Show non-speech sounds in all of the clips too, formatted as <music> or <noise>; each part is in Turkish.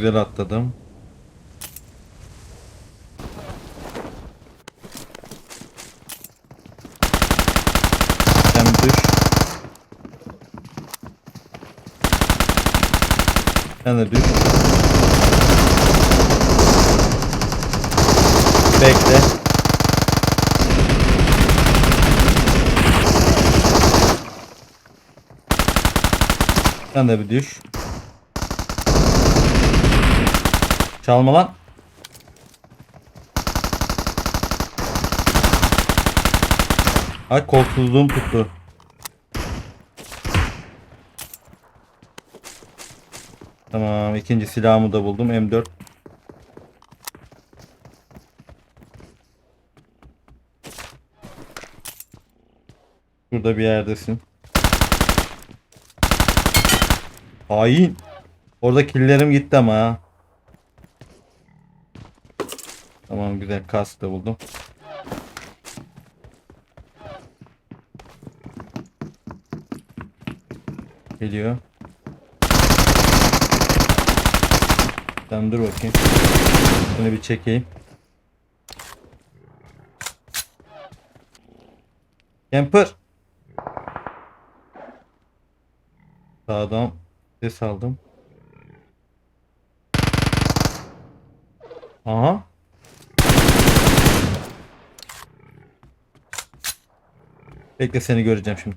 güzel atladım. Sen düş. Sen de düş. Bekle. Sen de bir düş. Çalma lan. Ay kolsuzluğum tuttu. Tamam ikinci silahımı da buldum M4. Burada bir yerdesin. Hain. Orada killerim gitti ama ha. Tamam güzel kask da buldum. Geliyor. Tamam dur bakayım. Bunu bir çekeyim. Camper. Sağdan ses aldım. Aha. Bekle seni göreceğim şimdi.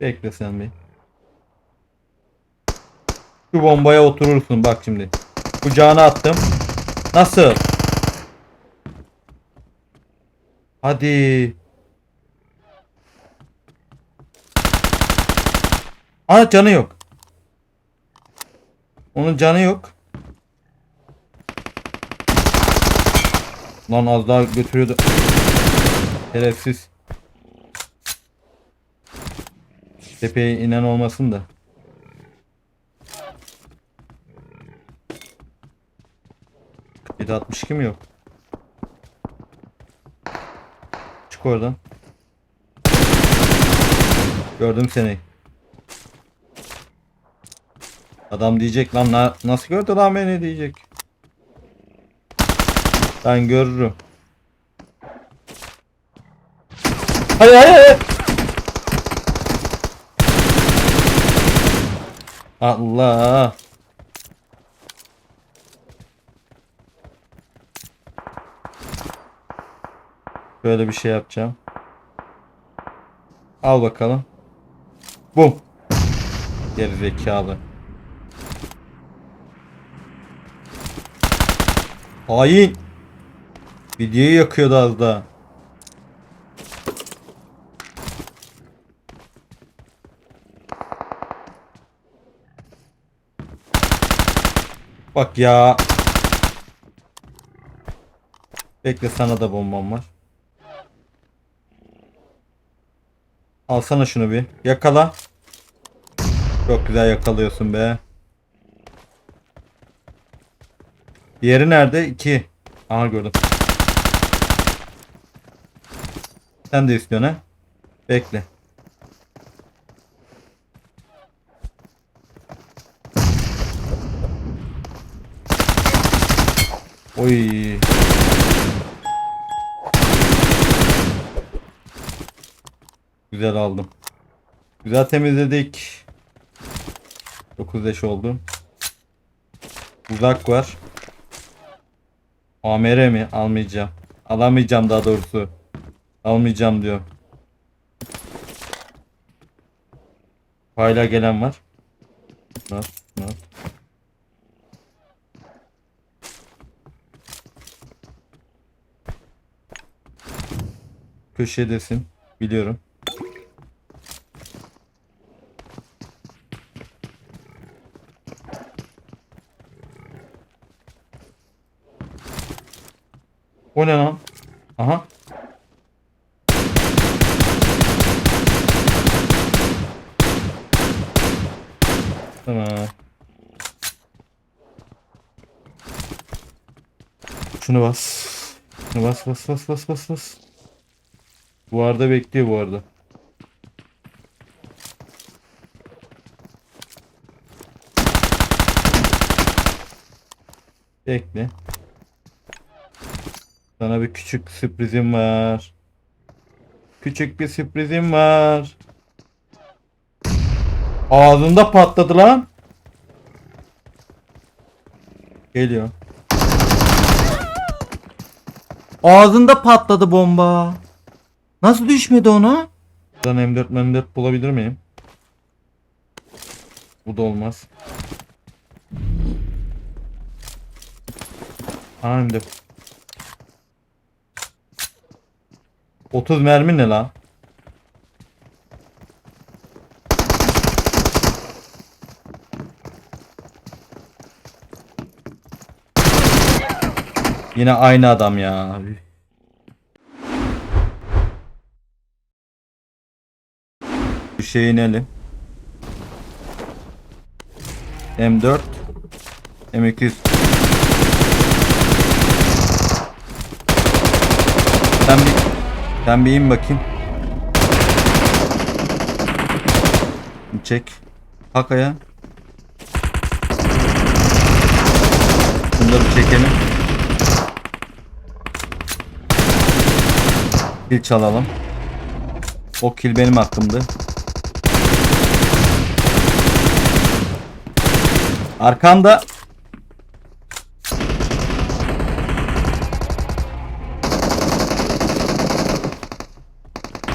Bekle sen bir. Şu bombaya oturursun bak şimdi. Kucağına attım. Nasıl? Hadi. Aa canı yok. Onun canı yok. Lan az daha götürüyordu. Şerefsiz. Tepeye inen olmasın da. Bir de 62 mi yok? Çık oradan. Gördüm seni. Adam diyecek lan na- nasıl gördü lan beni diyecek. Ben görürüm. Hayır hayır hayır. Allah. Böyle bir şey yapacağım. Al bakalım. Bum. Geri zekalı. Hain. Videoyu yakıyordu az daha. Bak ya. Bekle sana da bombam var. Alsana şunu bir. Yakala. Çok güzel yakalıyorsun be. Diğeri nerede? 2. Aha gördüm. Sen de istiyorsun ha? Bekle. Oy. Güzel aldım. Güzel temizledik. 9 leş oldu. Uzak var. AMR mi? Almayacağım. Alamayacağım daha doğrusu. Almayacağım diyor. Hala gelen var. Not, not. Köşedesin. Biliyorum. O ne lan? Aha. Tamam. Şunu bas. Şunu bas bas bas bas bas bas. Duvarda bekliyor bu arada. Bekle. Sana bir küçük sürprizim var. Küçük bir sürprizim var. Ağzında patladı lan. Geliyor. Ağzında patladı bomba. Nasıl düşmedi ona? Ben M4 M4 bulabilir miyim? Bu da olmaz. Ha M4. 30 mermi ne lan? Yine aynı adam ya. Bir şey inelim. M4 M200 Sen bir sen bir in bakayım. Çek. Hakaya. Bunları çekelim. Kil çalalım. O kil benim hakkımdı. Arkanda.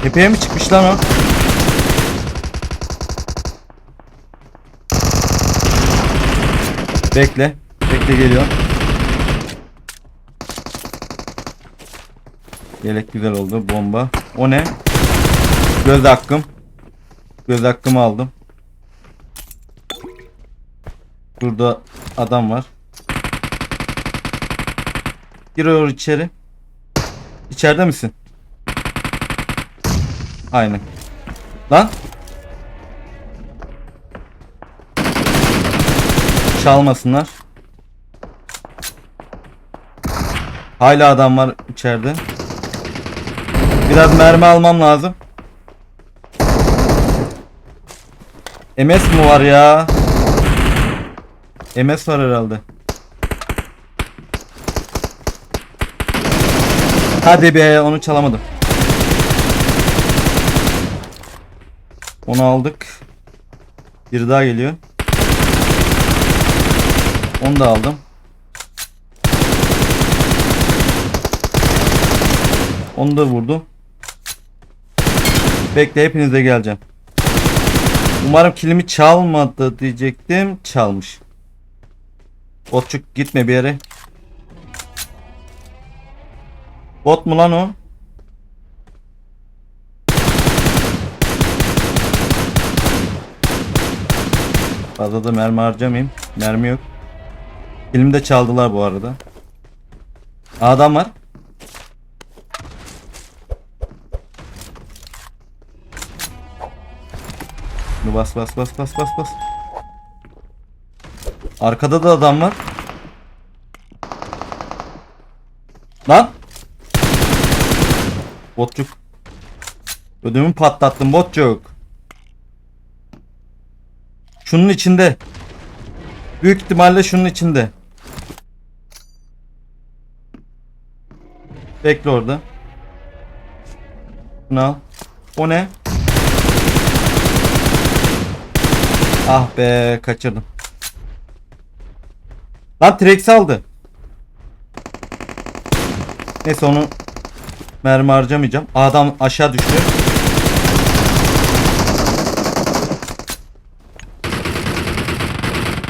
Tepeye mi çıkmış lan o? Bekle. Bekle geliyor. Yelek güzel oldu. Bomba. O ne? Göz hakkım. Göz hakkımı aldım. Burada adam var. Giriyor içeri. İçeride misin? Aynen. Lan. Çalmasınlar. Hala adam var içeride. Biraz mermi almam lazım. MS mi var ya? MS var herhalde. Hadi be onu çalamadım. Onu aldık. Bir daha geliyor. Onu da aldım. Onu da vurdum. Bekle hepinize geleceğim. Umarım kilimi çalmadı diyecektim. Çalmış. Botçuk gitme bir yere. Bot mu lan o? Fazla da mermi harcamayayım. Mermi yok. Kilimi de çaldılar bu arada. Adam var. Bunu bas bas bas bas bas bas. Arkada da adam var. Lan. Botçuk. Ödümü patlattım botçuk. Şunun içinde. Büyük ihtimalle şunun içinde. Bekle orada. Bunu al. O ne? Ah be kaçırdım. Lan T-Rex aldı. Neyse onu mermi harcamayacağım. Adam aşağı düştü.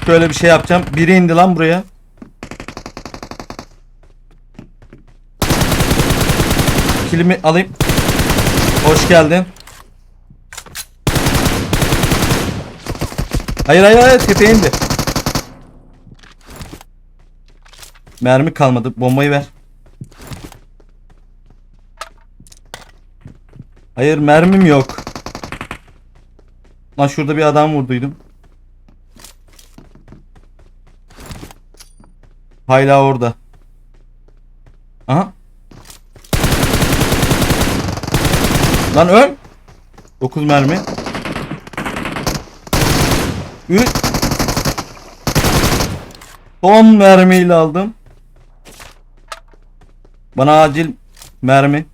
Şöyle bir şey yapacağım. Biri indi lan buraya. Kilimi alayım. Hoş geldin. Hayır hayır hayır tepeye indi. Mermi kalmadı. Bombayı ver. Hayır mermim yok. Lan şurada bir adam vurduydum. Hala orada. Aha. Lan öl. 9 mermi. 3 Son mermiyle aldım. Bana acil mermi.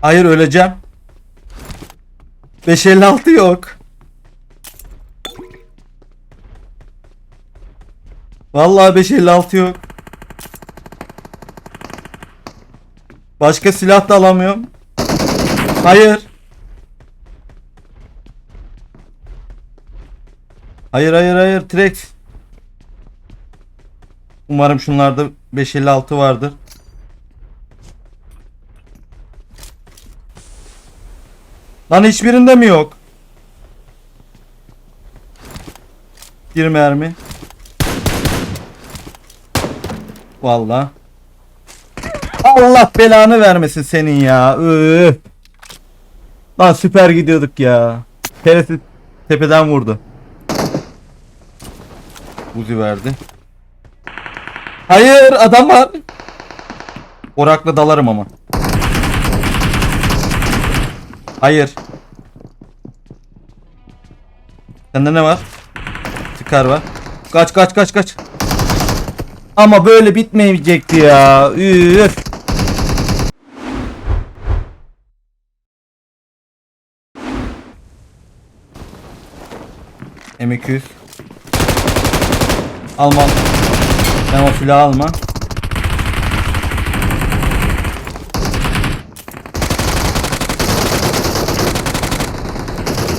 Hayır öleceğim. 556 yok. Vallahi 556 yok. Başka silah da alamıyorum. Hayır. Hayır hayır hayır Trex. Umarım şunlarda 556 vardır. Lan hiçbirinde mi yok? Bir mermi. Vallahi. Allah belanı vermesin senin ya. Üf. Lan süper gidiyorduk ya. Teresi tepeden vurdu. Uzi verdi. Hayır adam var. Orakla dalarım ama. Hayır. Sende ne var? Tıkar var. Kaç kaç kaç kaç. Ama böyle bitmeyecekti ya. Üf. M200. Almam. Ben o silahı alma.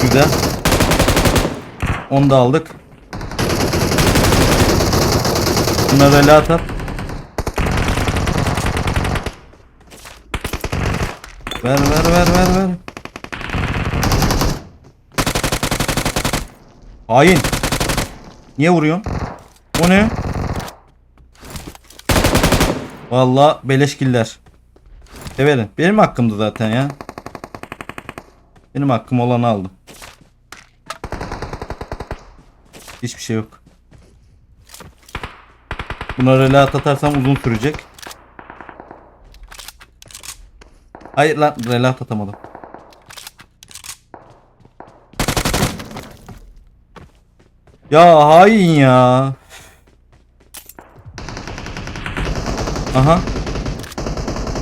Güzel. Onu da aldık. Bunları öyle atar. Ver ver ver ver ver. Hain. Niye vuruyorsun? O ne? Vallahi beleşkiller. Severim. Benim hakkımdı zaten ya. Benim hakkım olanı aldım. Hiçbir şey yok. Buna relat atarsam uzun sürecek. Hayır lan relat atamadım. Ya hain ya. Aha.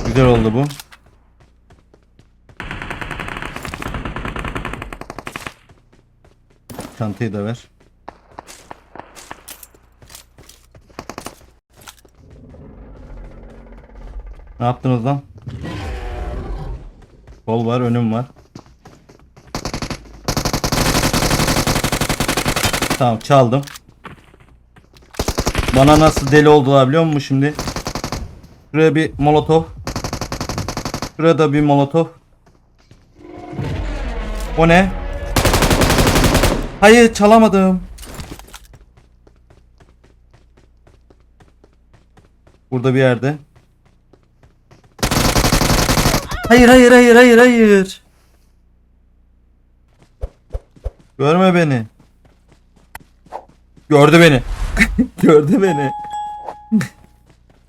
Güzel oldu bu. Çantayı da ver. Ne yaptınız lan? Kol var, önüm var. Tamam çaldım. Bana nasıl deli oldular biliyor musun şimdi? Şuraya bir molotof. Şuraya bir molotof. O ne? Hayır çalamadım. Burada bir yerde. Hayır hayır hayır hayır hayır. Görme beni. Gördü beni. <laughs> Gördü beni.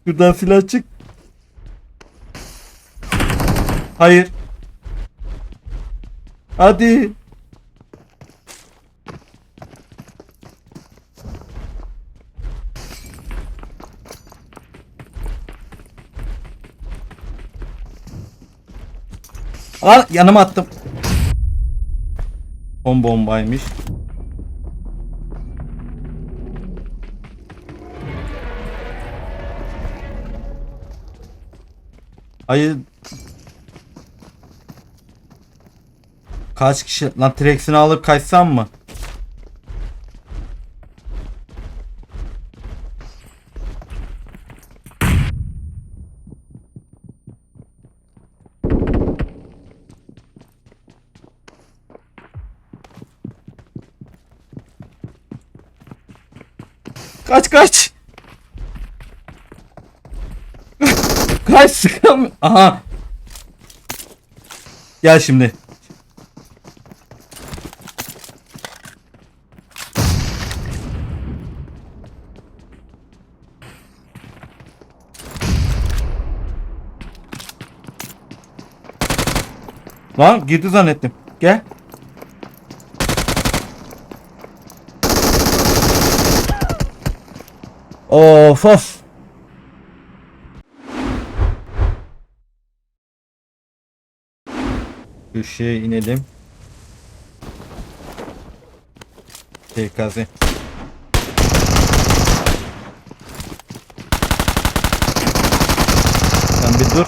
Şuradan silah çık. Hayır. Hadi. Al yanıma attım. Bom bombaymış. Hayır. Kaç kişi? Lan Trex'ini alıp kaçsam mı? Aha. Gel şimdi. Lan girdi zannettim. Gel. Of of. Köşeye inelim. TKZ. Sen bir dur.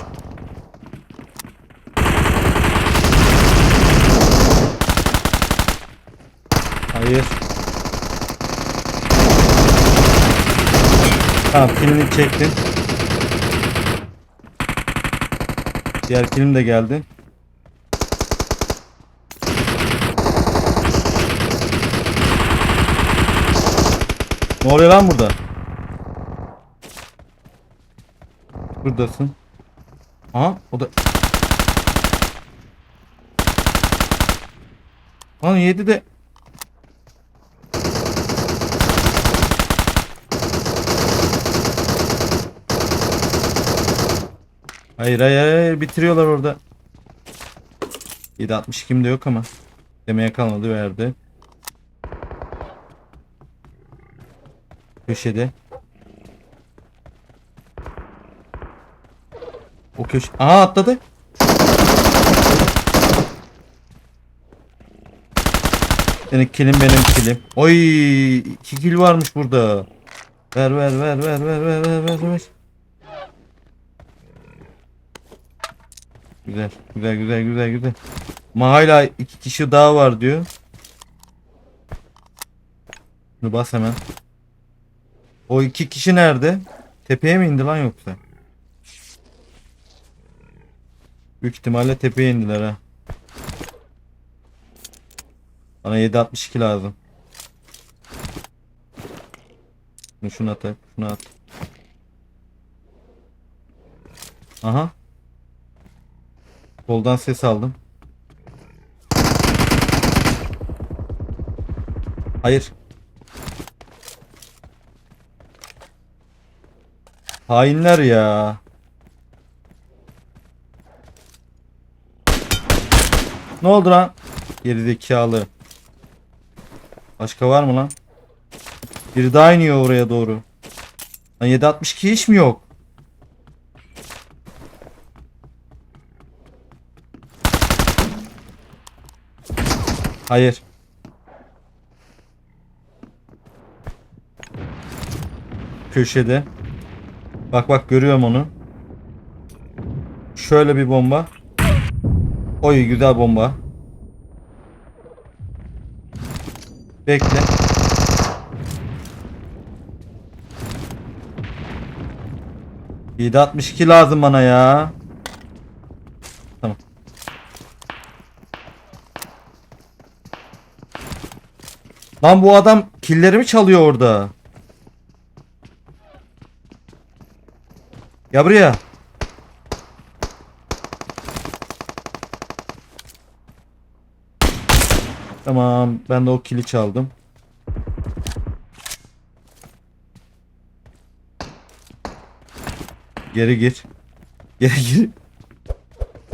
Hayır. Tamam kilini çektim. Diğer kilim de geldi. Ne oluyor lan burada? Buradasın. Aha o da. Lan yedi de. Hayır hayır hayır bitiriyorlar orada. 7.62 de yok ama. Demeye kalmadı verdi. Köşede. O köşe... Aa atladı. Senin kilim benim kilim. Oy iki kil varmış burada. Ver ver ver ver ver ver ver ver ver. Güzel güzel güzel güzel güzel. Ama hala iki kişi daha var diyor. Bunu bas hemen. O iki kişi nerede? Tepeye mi indi lan yoksa? Büyük ihtimalle tepeye indiler ha. Bana 762 lazım. Şunu şunu at, şunu at. Aha. Soldan ses aldım. Hayır. Hainler ya. Ne oldu lan? Gerizekalı. Başka var mı lan? Biri daha iniyor oraya doğru. Lan 762 hiç mi yok? Hayır. Köşede. Bak bak görüyorum onu. Şöyle bir bomba. Oy güzel bomba. Bekle. ...762 lazım bana ya. Tamam. Lan bu adam killerimi çalıyor orada. Ya buraya. Tamam ben de o kili çaldım. Geri gir. <laughs> Geri gir.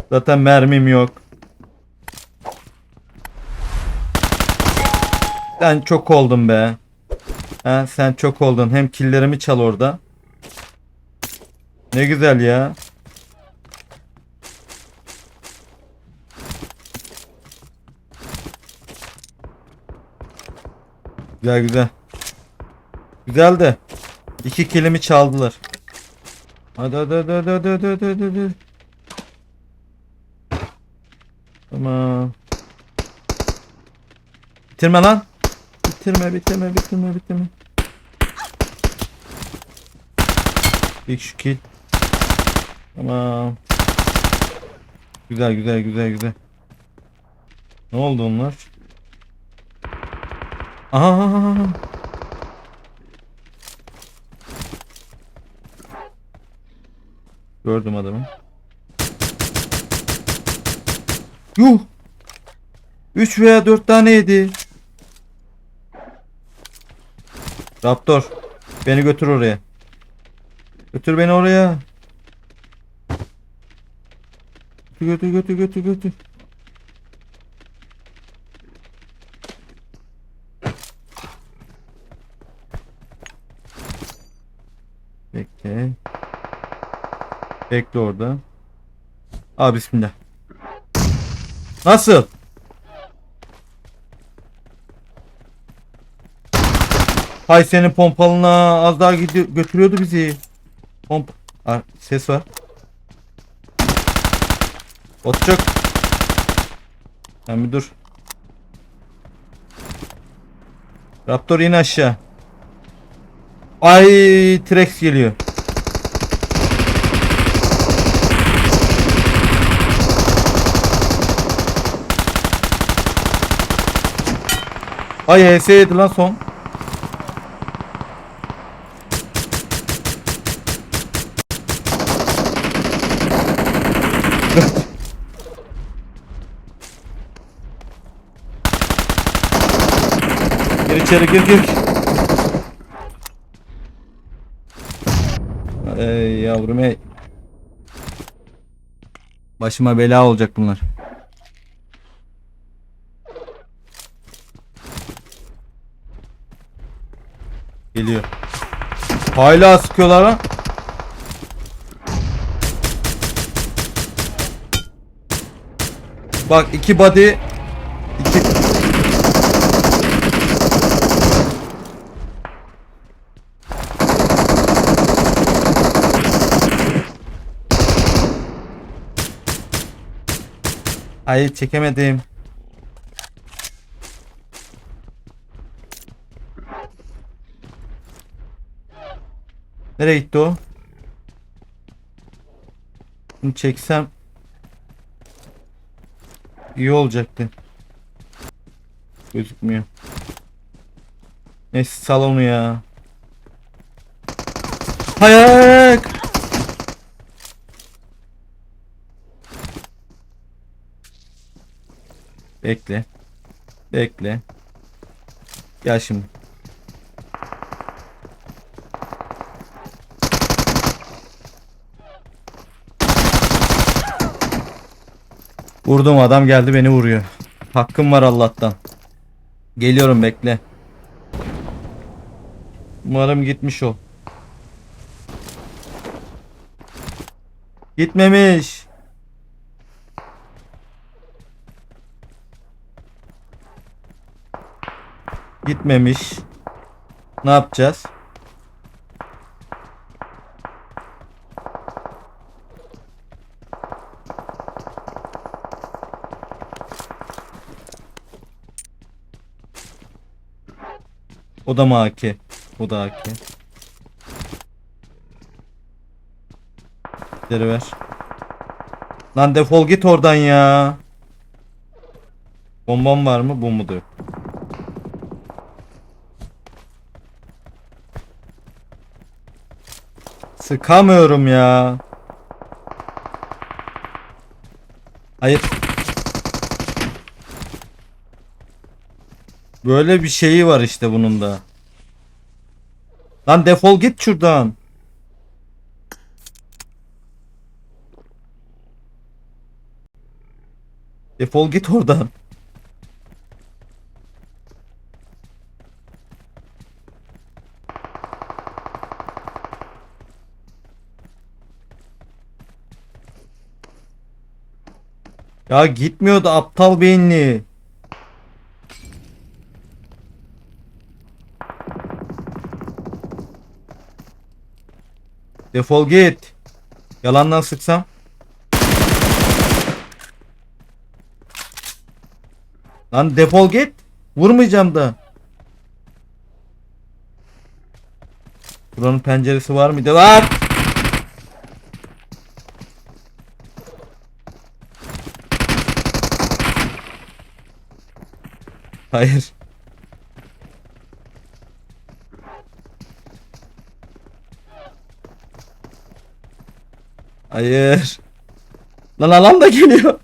Zaten mermim yok. Sen çok oldun be. Ha, sen çok oldun. Hem killerimi çal orada. Ne güzel ya. Güzel güzel. Güzel de. iki kilimi çaldılar. Hadi hadi hadi hadi hadi hadi hadi. hadi. Tamam. Bitirme lan. Bitirme bitirme bitirme bitirme. İlk şu kill. Tamam. Güzel güzel güzel güzel. Ne oldu onlar? Aha. Gördüm adamı. Yuh. 3 veya 4 tane yedi. Raptor. Beni götür oraya. Götür beni oraya. Götür götür götür götür. Bekle. Bekle orada. Aa bismillah. Nasıl? Hay senin pompalına az daha gidiyor, götürüyordu bizi. Pomp Aa, ses var. Otçuk. Sen bir dur. Raptor in aşağı. Ay T-Rex geliyor. Ay ES yedi lan son. İçeri gir gir. Ey yavrum ey. Başıma bela olacak bunlar. Geliyor. Hala sıkıyorlar lan. Bak iki body iki Hayır çekemedim. Nereye gitti o? Bunu çeksem iyi olacaktı. Gözükmüyor. Neyse salonu ya. Hayır. Bekle. Bekle. Gel şimdi. Vurdum adam geldi beni vuruyor. Hakkım var Allah'tan. Geliyorum bekle. Umarım gitmiş o. Gitmemiş. Gitmemiş. Ne yapacağız? O da mı AK? O da AK. Geri ver. Lan defol git oradan ya. Bombam var mı? Bu mudur? Sıkamıyorum ya. Hayır. Böyle bir şeyi var işte bunun da. Lan defol git şuradan. Defol git oradan. Ya gitmiyordu aptal beyinli. Defol git. Yalandan sıksam. Lan defol git. Vurmayacağım da. Buranın penceresi var mıydı? Var. Hayır. Hayır. Lan alan da geliyor.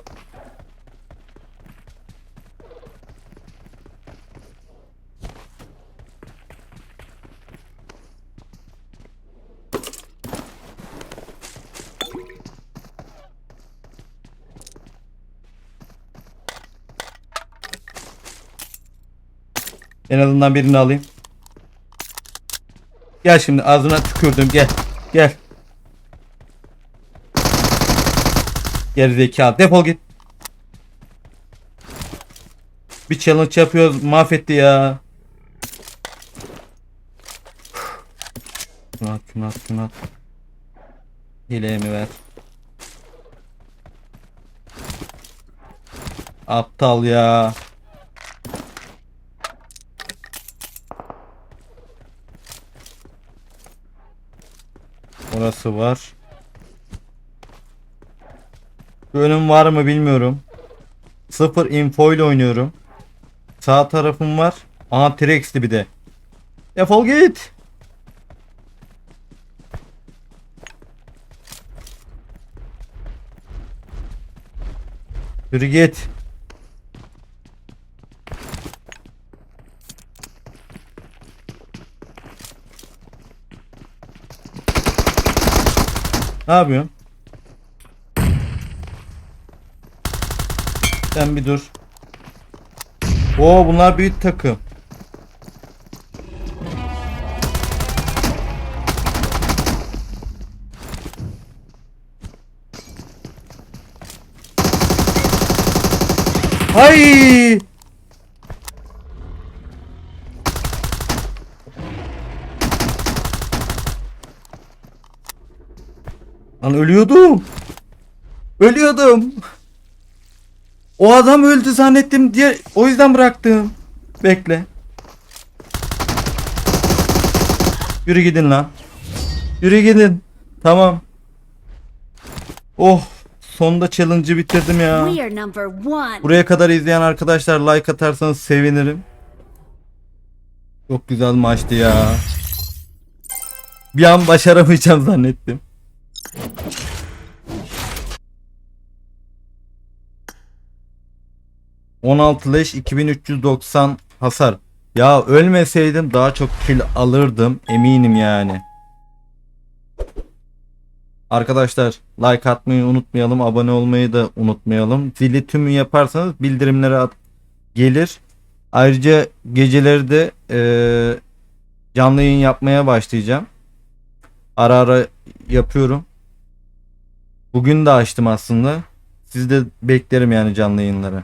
Azından birini alayım. Gel şimdi ağzına tükürdüm gel. Gel. Gerizekalı defol git. Bir challenge yapıyoruz mahvetti ya. Şunu at şunu at şunu at. Hileye mi ver? Aptal ya. Orası var. Önüm var mı bilmiyorum. Sıfır info ile oynuyorum. Sağ tarafım var. Aha T-Rex'ti bir de. Defol git. Yürü git. Ne yapıyorsun? Sen bir dur. Oo bunlar büyük takım. Ölüyordum. Ölüyordum. O adam öldü zannettim diye o yüzden bıraktım. Bekle. Yürü gidin lan. Yürü gidin. Tamam. Oh sonunda challenge'ı bitirdim ya. Buraya kadar izleyen arkadaşlar like atarsanız sevinirim. Çok güzel maçtı ya. Bir an başaramayacağım zannettim. ...16 leş 2390 hasar. Ya ölmeseydim daha çok kill alırdım eminim yani. Arkadaşlar like atmayı unutmayalım. Abone olmayı da unutmayalım. Zili tümü yaparsanız bildirimleri at gelir. Ayrıca geceleri de eee, canlı yayın yapmaya başlayacağım. Ara ara yapıyorum. Bugün de açtım aslında. Sizi de beklerim yani canlı yayınlara.